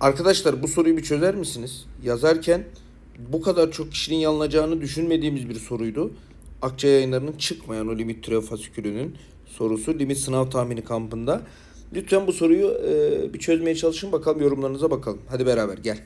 Arkadaşlar bu soruyu bir çözer misiniz? Yazarken bu kadar çok kişinin yanılacağını düşünmediğimiz bir soruydu. Akça yayınlarının çıkmayan o limit türev fasikülünün sorusu limit sınav tahmini kampında. Lütfen bu soruyu e, bir çözmeye çalışın bakalım yorumlarınıza bakalım. Hadi beraber gel.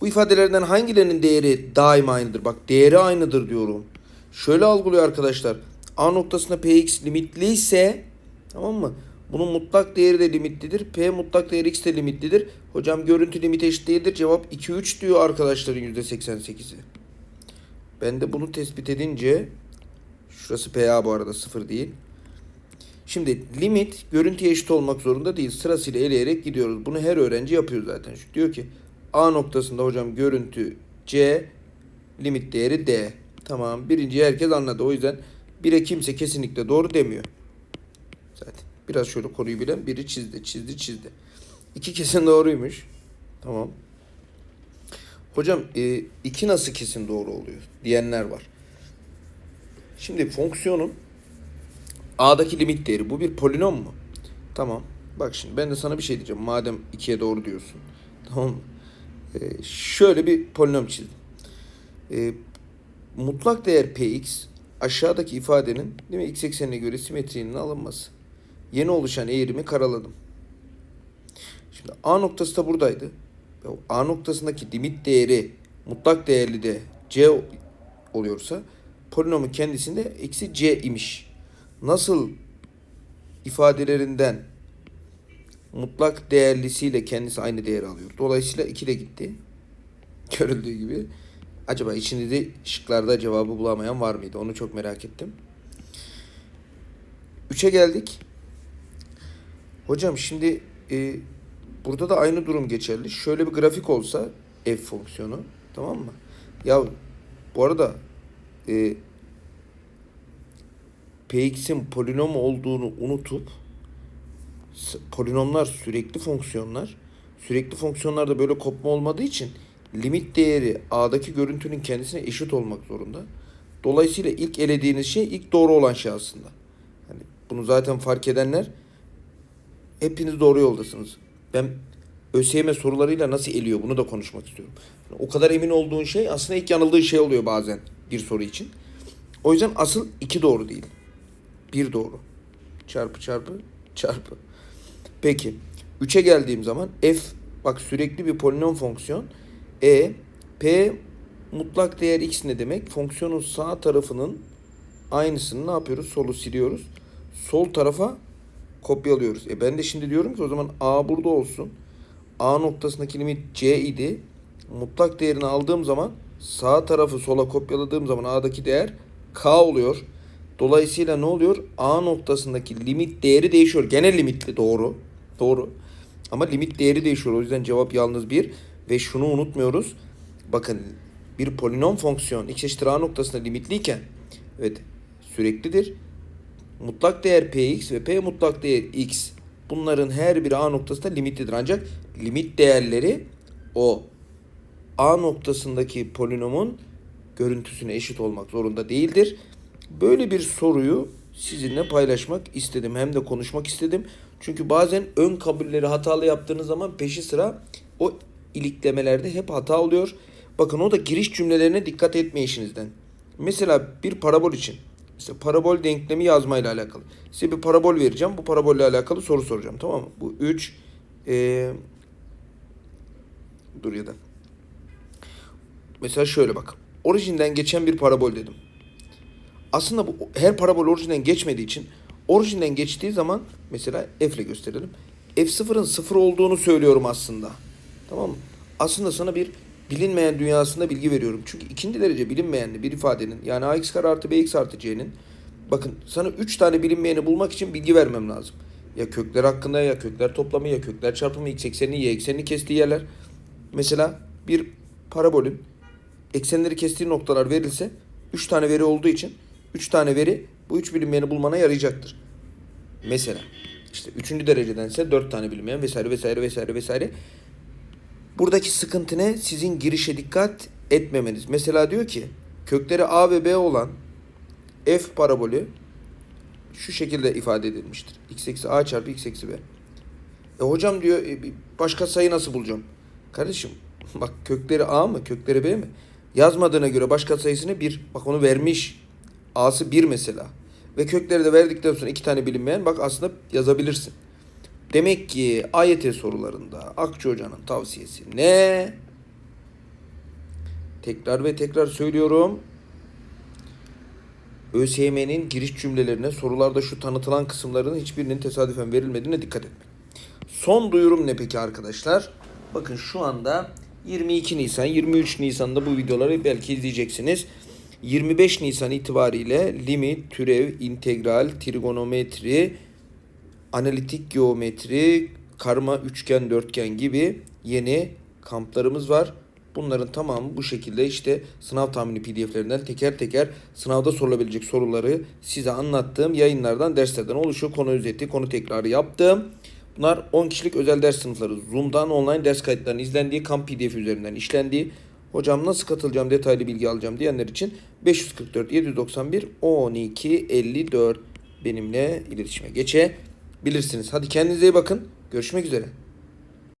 Bu ifadelerden hangilerinin değeri daima aynıdır? Bak değeri aynıdır diyorum. Şöyle algılıyor arkadaşlar. A noktasında Px limitli ise tamam mı? Bunun mutlak değeri de limitlidir. P mutlak değeri x de limitlidir. Hocam görüntü limiti eşit değildir. Cevap 2 3 diyor arkadaşların %88'i. Ben de bunu tespit edince şurası PA bu arada 0 değil. Şimdi limit görüntüye eşit olmak zorunda değil. Sırasıyla eleyerek gidiyoruz. Bunu her öğrenci yapıyor zaten. Şu diyor ki A noktasında hocam görüntü C limit değeri D. Tamam birinci herkes anladı. O yüzden 1'e kimse kesinlikle doğru demiyor. Biraz şöyle konuyu bilen biri çizdi çizdi çizdi. İki kesin doğruymuş. Tamam. Hocam e, iki nasıl kesin doğru oluyor diyenler var. Şimdi fonksiyonun A'daki limit değeri bu bir polinom mu? Tamam. Bak şimdi ben de sana bir şey diyeceğim. Madem ikiye doğru diyorsun. Tamam mı? Ee, şöyle bir polinom çizdim. Ee, mutlak değer px aşağıdaki ifadenin değil mi x eksenine göre simetriğinin alınması. Yeni oluşan eğrimi karaladım. Şimdi A noktası da buradaydı. A noktasındaki limit değeri mutlak değerli de c oluyorsa polinomun kendisinde eksi c imiş. Nasıl ifadelerinden mutlak değerlisiyle kendisi aynı değeri alıyor. Dolayısıyla 2 de gitti. Görüldüğü gibi. Acaba içinde de şıklarda cevabı bulamayan var mıydı? Onu çok merak ettim. 3'e geldik. Hocam şimdi e, burada da aynı durum geçerli. Şöyle bir grafik olsa f fonksiyonu tamam mı? Ya bu arada e, px'in polinom olduğunu unutup polinomlar sürekli fonksiyonlar. Sürekli fonksiyonlarda böyle kopma olmadığı için limit değeri a'daki görüntünün kendisine eşit olmak zorunda. Dolayısıyla ilk elediğiniz şey ilk doğru olan şey aslında. Hani bunu zaten fark edenler hepiniz doğru yoldasınız. Ben ÖSYM sorularıyla nasıl eliyor bunu da konuşmak istiyorum. O kadar emin olduğun şey aslında ilk yanıldığı şey oluyor bazen bir soru için. O yüzden asıl iki doğru değil. Bir doğru. Çarpı çarpı çarpı. Peki. 3'e geldiğim zaman f bak sürekli bir polinom fonksiyon. E p mutlak değer x ne demek? Fonksiyonun sağ tarafının aynısını ne yapıyoruz? Solu siliyoruz. Sol tarafa kopyalıyoruz. E ben de şimdi diyorum ki o zaman a burada olsun. A noktasındaki limit c idi. Mutlak değerini aldığım zaman sağ tarafı sola kopyaladığım zaman a'daki değer k oluyor. Dolayısıyla ne oluyor? A noktasındaki limit değeri değişiyor. Gene limitli doğru. Doğru. Ama limit değeri değişiyor. O yüzden cevap yalnız bir. Ve şunu unutmuyoruz. Bakın bir polinom fonksiyon x eşittir a noktasında limitliyken evet süreklidir. Mutlak değer px ve p mutlak değer x bunların her biri a noktasında limitlidir. Ancak limit değerleri o a noktasındaki polinomun görüntüsüne eşit olmak zorunda değildir. Böyle bir soruyu sizinle paylaşmak istedim. Hem de konuşmak istedim. Çünkü bazen ön kabulleri hatalı yaptığınız zaman peşi sıra o iliklemelerde hep hata oluyor. Bakın o da giriş cümlelerine dikkat etmeyişinizden. Mesela bir parabol için. Mesela parabol denklemi yazmayla alakalı. Size bir parabol vereceğim. Bu parabolle alakalı soru soracağım. Tamam mı? Bu 3 ee, dur ya da mesela şöyle bak. Orijinden geçen bir parabol dedim. Aslında bu her parabol orijinden geçmediği için orijinden geçtiği zaman mesela f ile gösterelim. f0'ın sıfır olduğunu söylüyorum aslında. Tamam mı? Aslında sana bir bilinmeyen dünyasında bilgi veriyorum. Çünkü ikinci derece bilinmeyenli bir ifadenin yani ax kare artı bx artı c'nin bakın sana 3 tane bilinmeyeni bulmak için bilgi vermem lazım. Ya kökler hakkında ya kökler toplamı ya kökler çarpımı x eksenini y eksenini kestiği yerler. Mesela bir parabolün eksenleri kestiği noktalar verilse 3 tane veri olduğu için 3 tane veri bu 3 bilinmeyeni bulmana yarayacaktır. Mesela işte 3. derecedense 4 tane bilinmeyen vesaire vesaire vesaire vesaire. Buradaki sıkıntı ne? Sizin girişe dikkat etmemeniz. Mesela diyor ki kökleri A ve B olan f parabolü şu şekilde ifade edilmiştir. x eksi a çarpı x eksi b. E hocam diyor e, başka sayı nasıl bulacağım? Kardeşim bak kökleri A mı kökleri B mi? Yazmadığına göre baş katsayısını 1. Bak onu vermiş. A'sı 1 mesela. Ve kökleri de verdikten sonra iki tane bilinmeyen bak aslında yazabilirsin. Demek ki AYT sorularında Akçı Hoca'nın tavsiyesi ne? Tekrar ve tekrar söylüyorum. ÖSYM'nin giriş cümlelerine sorularda şu tanıtılan kısımların hiçbirinin tesadüfen verilmediğine dikkat etmek. Son duyurum ne peki arkadaşlar? Bakın şu anda 22 Nisan, 23 Nisan'da bu videoları belki izleyeceksiniz. 25 Nisan itibariyle limit, türev, integral, trigonometri, analitik geometri, karma, üçgen, dörtgen gibi yeni kamplarımız var. Bunların tamamı bu şekilde işte sınav tahmini pdf'lerinden teker teker sınavda sorulabilecek soruları size anlattığım yayınlardan, derslerden oluşuyor. Konu özeti, konu tekrarı yaptım. Bunlar 10 kişilik özel ders sınıfları. Zoom'dan online ders kayıtlarının izlendiği, kamp pdf üzerinden işlendiği, hocam nasıl katılacağım, detaylı bilgi alacağım diyenler için 544 791 12 54 benimle iletişime geçebilirsiniz. Hadi kendinize iyi bakın. Görüşmek üzere.